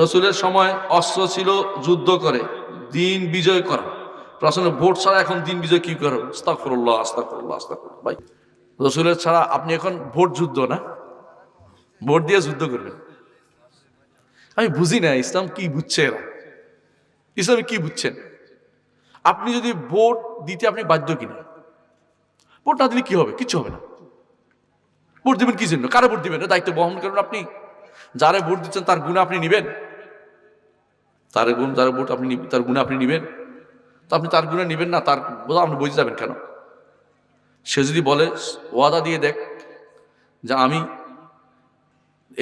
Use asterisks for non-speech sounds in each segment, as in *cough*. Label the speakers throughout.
Speaker 1: রসুলের সময় অস্ত্র ছিল যুদ্ধ করে, দিন বিজয় করা। প্রশ্ন, ভোট ছাড়া এখন দিন বিজয় কি করো আস্তাকফরুল্লাহ আস্তাকফরুল্লাহ আস্তাকফরুল্লাহ ভাই, রসুলের ছাড়া আপনি এখন ভোট যুদ্ধ না? ভোট দিয়ে যুদ্ধ করবেন? আমি বুঝি না, ইসলাম কি বুঝছে এরা? ইসলামে কি বুঝছেন আপনি যদি ভোট দিতে আপনি বাধ্য কিনা? ভোট না দিলে কি হবে? কিছু হবে না। ভোট দিবেন কি জন্য? কারে ভোট দিবেন? দায়িত্ব বহন করবেন আপনি? যারে ভোট দিচ্ছেন, তার গুণ আপনি নিবেন। তার গুণ, যার ভোট আপনি তার গুণ আপনি নিবেন। তো আপনি তার গুণে নিবেন না, তার আপনি বুঝে যাবেন কেন? সে যদি বলে, ওয়াদা দিয়ে দেখ যে আমি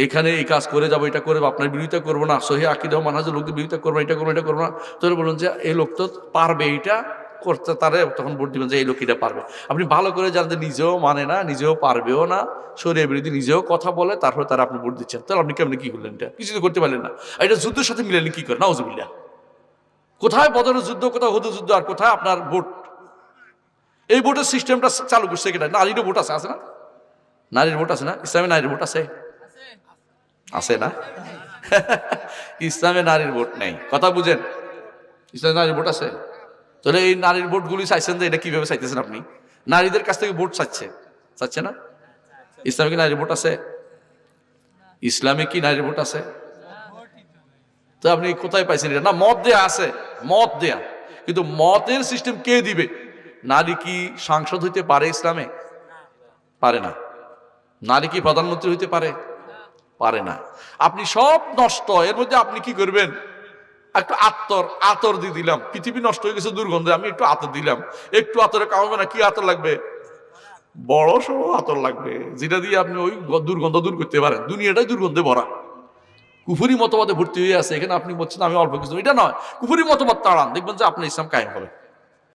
Speaker 1: এখানে এই কাজ করে যাব, এটা করে আপনার বিরোধিতা করব না, সহি আকিদ মানহাজের লোকদের বিরোধিতা করব এটা করব এটা করব না। তাহলে বলুন যে, এই লোক তো পারবে এইটা করতে তারে, তখন ভোট দিবেন যে এই লোক এটা পারবে। আপনি ভালো করে জানতে নিজেও মানে না, নিজেও পারবেও না, শরীরের বিরোধী নিজেও কথা বলে, তারপরে তারা আপনি ভোট দিচ্ছেন। তাহলে আপনি কেমনি কি করলেন এটা? কিছু তো করতে পারলেন না। এটা যুদ্ধের সাথে মিলেন কি করেন নাউজুবিল্লাহ। কোথায় বদরের যুদ্ধ, কোথায় হুদু যুদ্ধ, আর কোথায় আপনার ভোট? এই ভোটের সিস্টেমটা চালু করছে কিনা? নারীরও ভোট আছে আছে না? নারীর ভোট আছে না? ইসলামে নারীর ভোট আছে? আছে না? *laughs* ইসলামে নারীর ভোট নেই। কথা বুঝেন? ইসলামে নারীর ভোট আছে? তাহলে এই নারীর ভোটগুলি চাইছেন যে এটা কীভাবে চাইতেছেন আপনি? নারীদের কাছ থেকে ভোট চাচ্ছে। চাচ্ছে না? ইসলামে কি নারীর ভোট আছে? ইসলামে কি নারীর ভোট আছে? তো আপনি কোথায় পাইছেন এটা? না, মত দেয়া আছে। মত দেয়া। কিন্তু মতের সিস্টেম কে দিবে? নারী কি সাংসদ হইতে পারে ইসলামে? পারে না। নারী কি প্রধানমন্ত্রী হইতে পারে? পারে না। আপনি সব নষ্ট। এর মধ্যে আপনি কি করবেন? একটু আতর আতর দিয়ে দিলাম। পৃথিবী নষ্ট হয়ে গেছে দুর্গন্ধে, আমি একটু আতর দিলাম। একটু আতরে কামাবে না, কি আতর লাগবে? বড় সড়ো আতর লাগবে, যেটা দিয়ে আপনি ওই দুর্গন্ধ দূর করতে পারেন। দুনিয়াটাই দুর্গন্ধে ভরা। কুফুরি মতবাদে ভর্তি হয়ে আছে, এখানে আপনি বলছেন আমি অল্প কিছু, এটা নয়। কুফুরি মতবাদ তাড়ান, দেখবেন যে আপনি ইসলাম কায়েম হবে